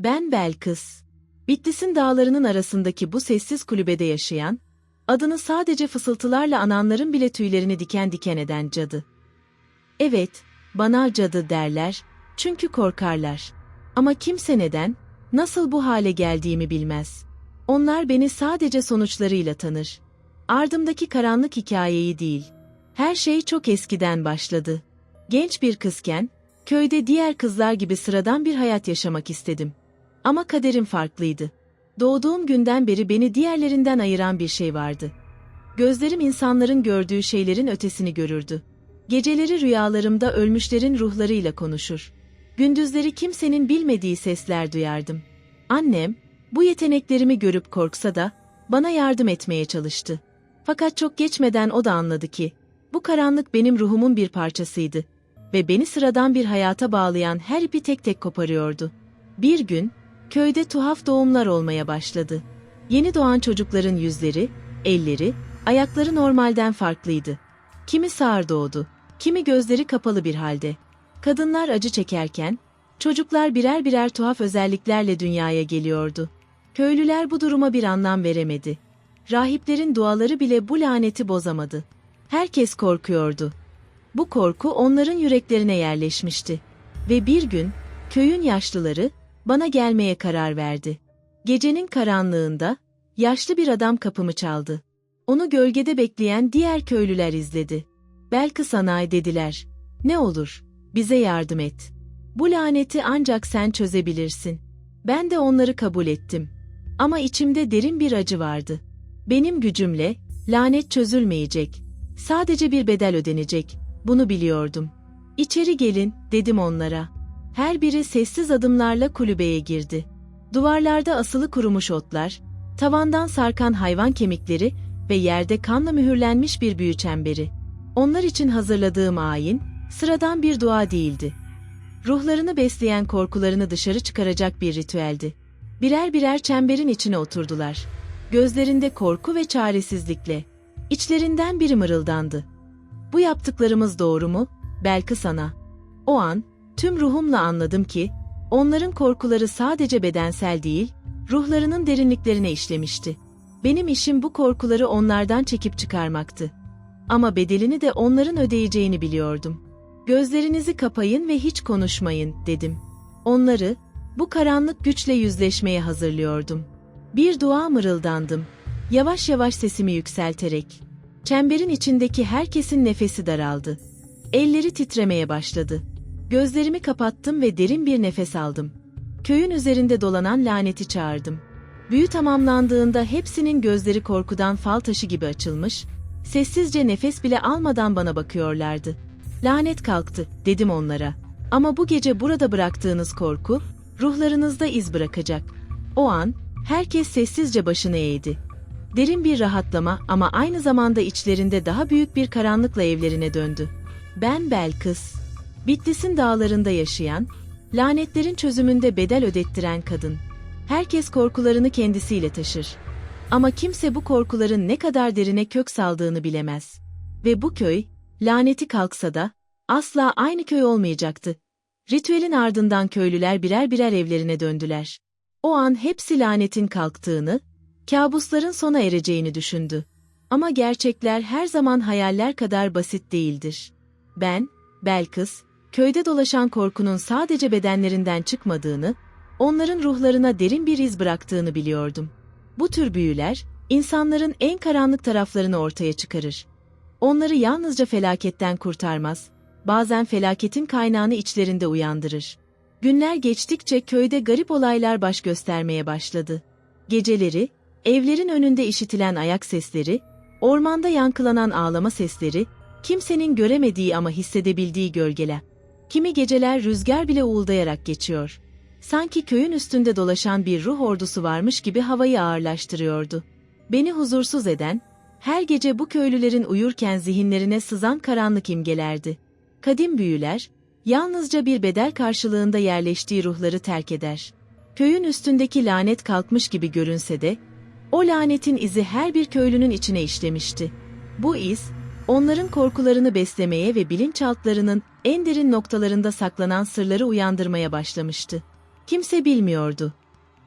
Ben Belkıs. Bitlis'in dağlarının arasındaki bu sessiz kulübede yaşayan, adını sadece fısıltılarla ananların bile tüylerini diken diken eden cadı. Evet, bana cadı derler, çünkü korkarlar. Ama kimse neden, nasıl bu hale geldiğimi bilmez. Onlar beni sadece sonuçlarıyla tanır. Ardımdaki karanlık hikayeyi değil. Her şey çok eskiden başladı. Genç bir kızken, köyde diğer kızlar gibi sıradan bir hayat yaşamak istedim. Ama kaderim farklıydı. Doğduğum günden beri beni diğerlerinden ayıran bir şey vardı. Gözlerim insanların gördüğü şeylerin ötesini görürdü. Geceleri rüyalarımda ölmüşlerin ruhlarıyla konuşur. Gündüzleri kimsenin bilmediği sesler duyardım. Annem, bu yeteneklerimi görüp korksa da, bana yardım etmeye çalıştı. Fakat çok geçmeden o da anladı ki, bu karanlık benim ruhumun bir parçasıydı ve beni sıradan bir hayata bağlayan her ipi tek tek koparıyordu. Bir gün, köyde tuhaf doğumlar olmaya başladı. Yeni doğan çocukların yüzleri, elleri, ayakları normalden farklıydı. Kimi sağır doğdu, kimi gözleri kapalı bir halde. Kadınlar acı çekerken, çocuklar birer birer tuhaf özelliklerle dünyaya geliyordu. Köylüler bu duruma bir anlam veremedi. Rahiplerin duaları bile bu laneti bozamadı. Herkes korkuyordu. Bu korku onların yüreklerine yerleşmişti. Ve bir gün, köyün yaşlıları, bana gelmeye karar verdi. Gecenin karanlığında, yaşlı bir adam kapımı çaldı. Onu gölgede bekleyen diğer köylüler izledi. Belki sanayi dediler. Ne olur, bize yardım et. Bu laneti ancak sen çözebilirsin. Ben de onları kabul ettim. Ama içimde derin bir acı vardı. Benim gücümle, lanet çözülmeyecek. Sadece bir bedel ödenecek. Bunu biliyordum. İçeri gelin, dedim onlara. Her biri sessiz adımlarla kulübeye girdi. Duvarlarda asılı kurumuş otlar, tavandan sarkan hayvan kemikleri ve yerde kanla mühürlenmiş bir büyü çemberi. Onlar için hazırladığım ayin, sıradan bir dua değildi. Ruhlarını besleyen korkularını dışarı çıkaracak bir ritüeldi. Birer birer çemberin içine oturdular. Gözlerinde korku ve çaresizlikle. İçlerinden biri mırıldandı. Bu yaptıklarımız doğru mu? Belki sana. O an, tüm ruhumla anladım ki, onların korkuları sadece bedensel değil, ruhlarının derinliklerine işlemişti. Benim işim bu korkuları onlardan çekip çıkarmaktı. Ama bedelini de onların ödeyeceğini biliyordum. Gözlerinizi kapayın ve hiç konuşmayın, dedim. Onları, bu karanlık güçle yüzleşmeye hazırlıyordum. Bir dua mırıldandım. Yavaş yavaş sesimi yükselterek. Çemberin içindeki herkesin nefesi daraldı. Elleri titremeye başladı. Gözlerimi kapattım ve derin bir nefes aldım. Köyün üzerinde dolanan laneti çağırdım. Büyü tamamlandığında hepsinin gözleri korkudan fal taşı gibi açılmış, sessizce nefes bile almadan bana bakıyorlardı. Lanet kalktı, dedim onlara. Ama bu gece burada bıraktığınız korku, ruhlarınızda iz bırakacak. O an, herkes sessizce başını eğdi. Derin bir rahatlama ama aynı zamanda içlerinde daha büyük bir karanlıkla evlerine döndü. Ben Belkıs. Bitlis'in dağlarında yaşayan, lanetlerin çözümünde bedel ödettiren kadın. Herkes korkularını kendisiyle taşır. Ama kimse bu korkuların ne kadar derine kök saldığını bilemez. Ve bu köy, laneti kalksa da, asla aynı köy olmayacaktı. Ritüelin ardından köylüler birer birer evlerine döndüler. O an hepsi lanetin kalktığını, kabusların sona ereceğini düşündü. Ama gerçekler her zaman hayaller kadar basit değildir. Ben, Belkıs, köyde dolaşan korkunun sadece bedenlerinden çıkmadığını, onların ruhlarına derin bir iz bıraktığını biliyordum. Bu tür büyüler, insanların en karanlık taraflarını ortaya çıkarır. Onları yalnızca felaketten kurtarmaz, bazen felaketin kaynağını içlerinde uyandırır. Günler geçtikçe köyde garip olaylar baş göstermeye başladı. Geceleri, evlerin önünde işitilen ayak sesleri, ormanda yankılanan ağlama sesleri, kimsenin göremediği ama hissedebildiği gölgeler. Kimi geceler rüzgar bile uğuldayarak geçiyor. Sanki köyün üstünde dolaşan bir ruh ordusu varmış gibi havayı ağırlaştırıyordu. Beni huzursuz eden, her gece bu köylülerin uyurken zihinlerine sızan karanlık imgelerdi. Kadim büyüler, yalnızca bir bedel karşılığında yerleştiği ruhları terk eder. Köyün üstündeki lanet kalkmış gibi görünse de, o lanetin izi her bir köylünün içine işlemişti. Bu iz, onların korkularını beslemeye ve bilinçaltlarının en derin noktalarında saklanan sırları uyandırmaya başlamıştı. Kimse bilmiyordu.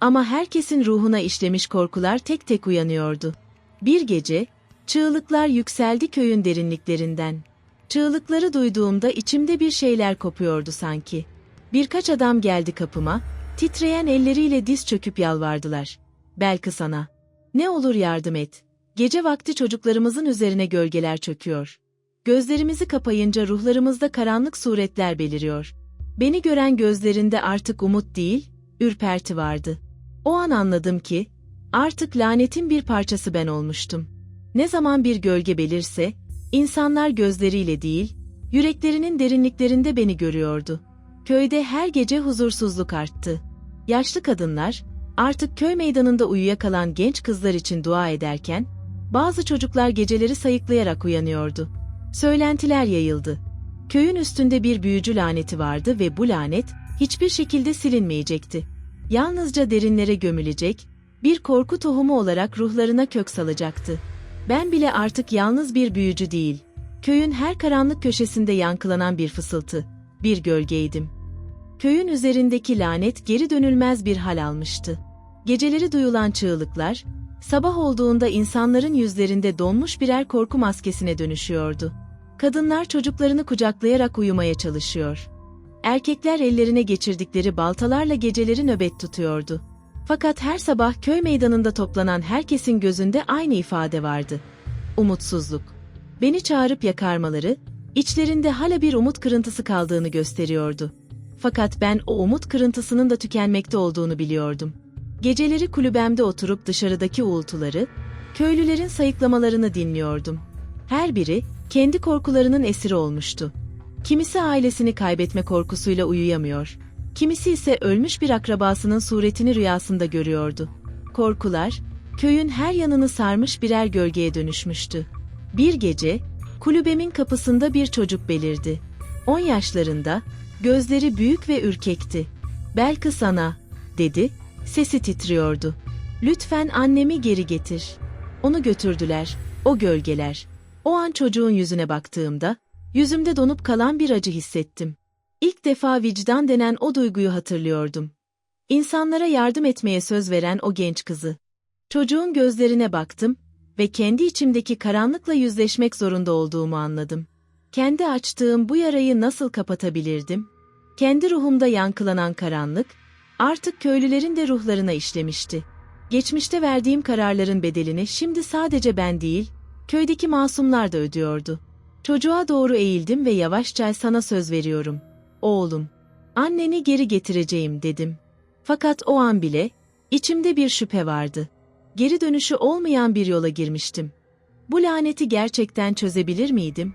Ama herkesin ruhuna işlemiş korkular tek tek uyanıyordu. Bir gece, çığlıklar yükseldi köyün derinliklerinden. Çığlıkları duyduğumda içimde bir şeyler kopuyordu sanki. Birkaç adam geldi kapıma, titreyen elleriyle diz çöküp yalvardılar. Belki sana. Ne olur yardım et. Gece vakti çocuklarımızın üzerine gölgeler çöküyor. Gözlerimizi kapayınca ruhlarımızda karanlık suretler beliriyor. Beni gören gözlerinde artık umut değil, ürperti vardı. O an anladım ki, artık lanetin bir parçası ben olmuştum. Ne zaman bir gölge belirse, insanlar gözleriyle değil, yüreklerinin derinliklerinde beni görüyordu. Köyde her gece huzursuzluk arttı. Yaşlı kadınlar, artık köy meydanında uyuyakalan genç kızlar için dua ederken, bazı çocuklar geceleri sayıklayarak uyanıyordu. Söylentiler yayıldı. Köyün üstünde bir büyücü laneti vardı ve bu lanet hiçbir şekilde silinmeyecekti. Yalnızca derinlere gömülecek, bir korku tohumu olarak ruhlarına kök salacaktı. Ben bile artık yalnız bir büyücü değil, köyün her karanlık köşesinde yankılanan bir fısıltı, bir gölgeydim. Köyün üzerindeki lanet geri dönülmez bir hal almıştı. Geceleri duyulan çığlıklar, sabah olduğunda insanların yüzlerinde donmuş birer korku maskesine dönüşüyordu. Kadınlar çocuklarını kucaklayarak uyumaya çalışıyor. Erkekler ellerine geçirdikleri baltalarla geceleri nöbet tutuyordu. Fakat her sabah köy meydanında toplanan herkesin gözünde aynı ifade vardı. Umutsuzluk. Beni çağırıp yakarmaları, içlerinde hala bir umut kırıntısı kaldığını gösteriyordu. Fakat ben o umut kırıntısının da tükenmekte olduğunu biliyordum. Geceleri kulübemde oturup dışarıdaki uğultuları, köylülerin sayıklamalarını dinliyordum. Her biri kendi korkularının esiri olmuştu. Kimisi ailesini kaybetme korkusuyla uyuyamıyor. Kimisi ise ölmüş bir akrabasının suretini rüyasında görüyordu. Korkular, köyün her yanını sarmış birer gölgeye dönüşmüştü. Bir gece, kulübemin kapısında bir çocuk belirdi. 10 yaşlarında, gözleri büyük ve ürkekti. Belki sana, dedi, sesi titriyordu. Lütfen annemi geri getir. Onu götürdüler, o gölgeler. O an çocuğun yüzüne baktığımda, yüzümde donup kalan bir acı hissettim. İlk defa vicdan denen o duyguyu hatırlıyordum. İnsanlara yardım etmeye söz veren o genç kızı. Çocuğun gözlerine baktım ve kendi içimdeki karanlıkla yüzleşmek zorunda olduğumu anladım. Kendi açtığım bu yarayı nasıl kapatabilirdim? Kendi ruhumda yankılanan karanlık, artık köylülerin de ruhlarına işlemişti. Geçmişte verdiğim kararların bedelini şimdi sadece ben değil, köydeki masumlar da ödüyordu. Çocuğa doğru eğildim ve yavaşça sana söz veriyorum. Oğlum, anneni geri getireceğim dedim. Fakat o an bile, içimde bir şüphe vardı. Geri dönüşü olmayan bir yola girmiştim. Bu laneti gerçekten çözebilir miydim?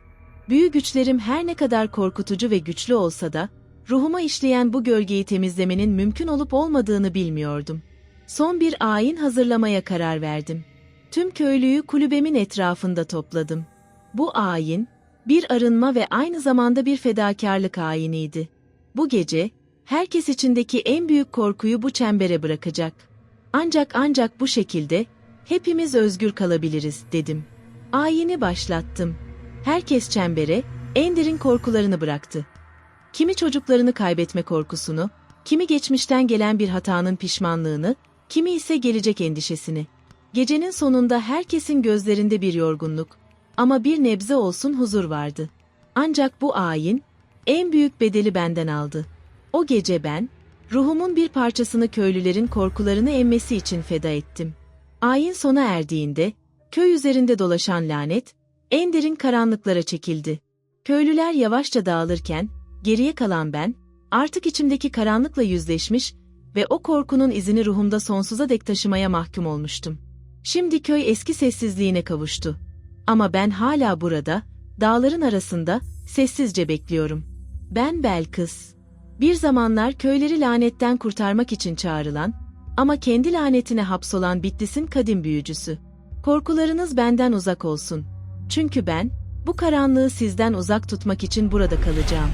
Büyü güçlerim her ne kadar korkutucu ve güçlü olsa da, ruhuma işleyen bu gölgeyi temizlemenin mümkün olup olmadığını bilmiyordum. Son bir ayin hazırlamaya karar verdim. Tüm köylüyü kulübemin etrafında topladım. Bu ayin, bir arınma ve aynı zamanda bir fedakarlık ayiniydi. Bu gece, herkes içindeki en büyük korkuyu bu çembere bırakacak. Ancak ancak bu şekilde, hepimiz özgür kalabiliriz, dedim. Ayini başlattım. Herkes çembere, en derin korkularını bıraktı. Kimi çocuklarını kaybetme korkusunu, kimi geçmişten gelen bir hatanın pişmanlığını, kimi ise gelecek endişesini. Gecenin sonunda herkesin gözlerinde bir yorgunluk ama bir nebze olsun huzur vardı. Ancak bu ayin en büyük bedeli benden aldı. O gece ben ruhumun bir parçasını köylülerin korkularını emmesi için feda ettim. Ayin sona erdiğinde köy üzerinde dolaşan lanet en derin karanlıklara çekildi. Köylüler yavaşça dağılırken geriye kalan ben artık içimdeki karanlıkla yüzleşmiş ve o korkunun izini ruhumda sonsuza dek taşımaya mahkum olmuştum. Şimdi köy eski sessizliğine kavuştu. Ama ben hala burada, dağların arasında, sessizce bekliyorum. Ben Belkıs. Bir zamanlar köyleri lanetten kurtarmak için çağrılan, ama kendi lanetine hapsolan Bitlis'in kadim büyücüsü. Korkularınız benden uzak olsun. Çünkü ben, bu karanlığı sizden uzak tutmak için burada kalacağım.